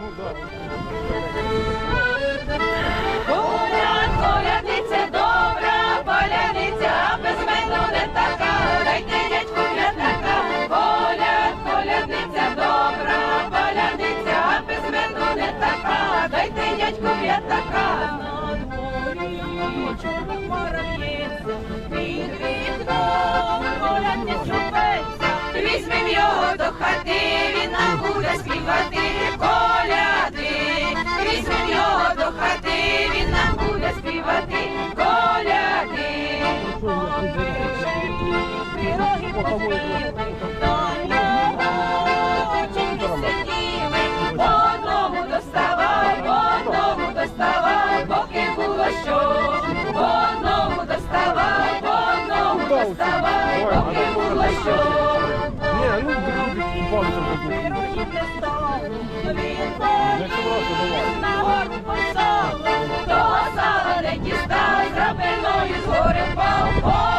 Ну, Уряд, поляниця добра, поляниця, а не така. Дайте дядьку п'ятака. Поляд, поляниця добра, поляниця, а без мене не така. Дайте дядьку п'ятака. На дворі чорна хмара в'ється, під вікном поляниця чупеться. Візьмем його до хати, він нам буде співати. співати коляди, пироги позріли, до нього очі доставай, одному доставай, поки було що, одному доставай, одному доставай, поки було що. Він не став. Oh!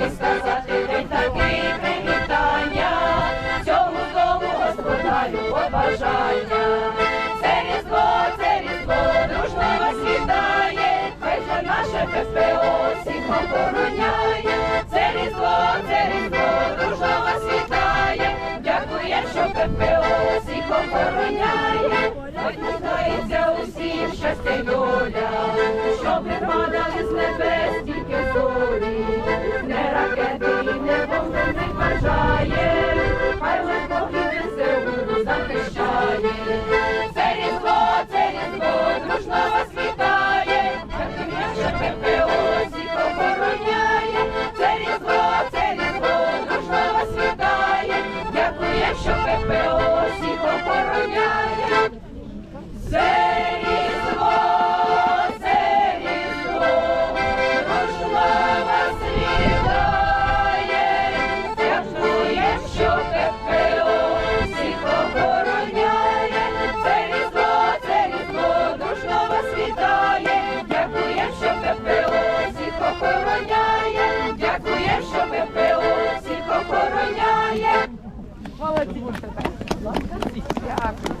мені сказати день такий привітання, цьому дому господарю побажання. Це різдво, це різдво, дружно вас хай же наше ППО всіх охороняє. Це різдво, це різдво, дружно вас дякує, що ППО всіх охороняє, хоч не знається усім щастя. Yeah.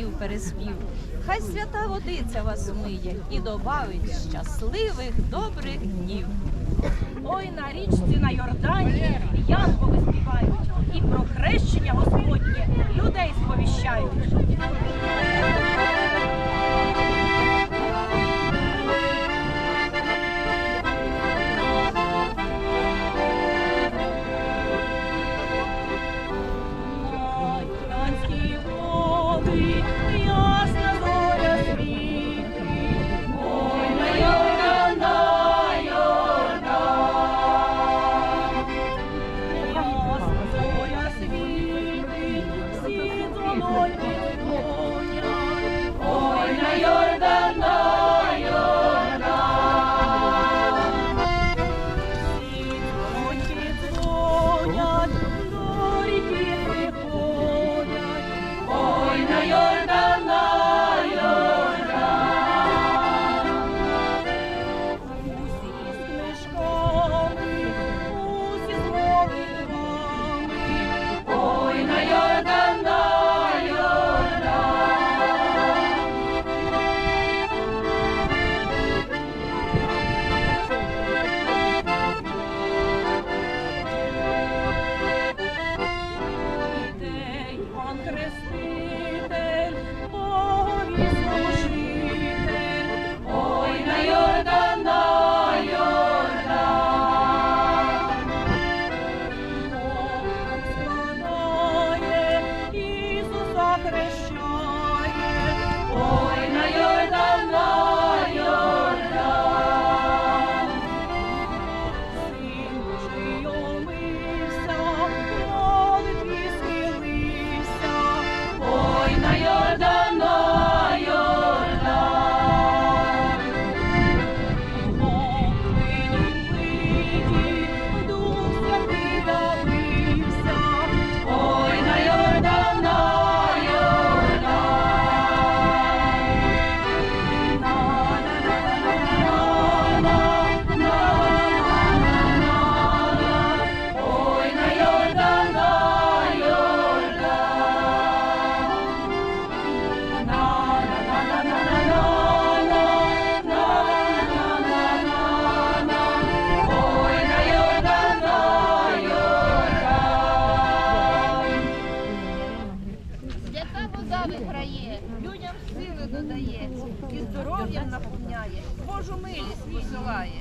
піснів переспів. Хай свята водиця вас миє і добавить щасливих добрих днів. Ой на річці на Йордані янголи співають і про хрещення Господнє людей сповіщають. 意。здоров'ям наповняє, Божу милість посилає.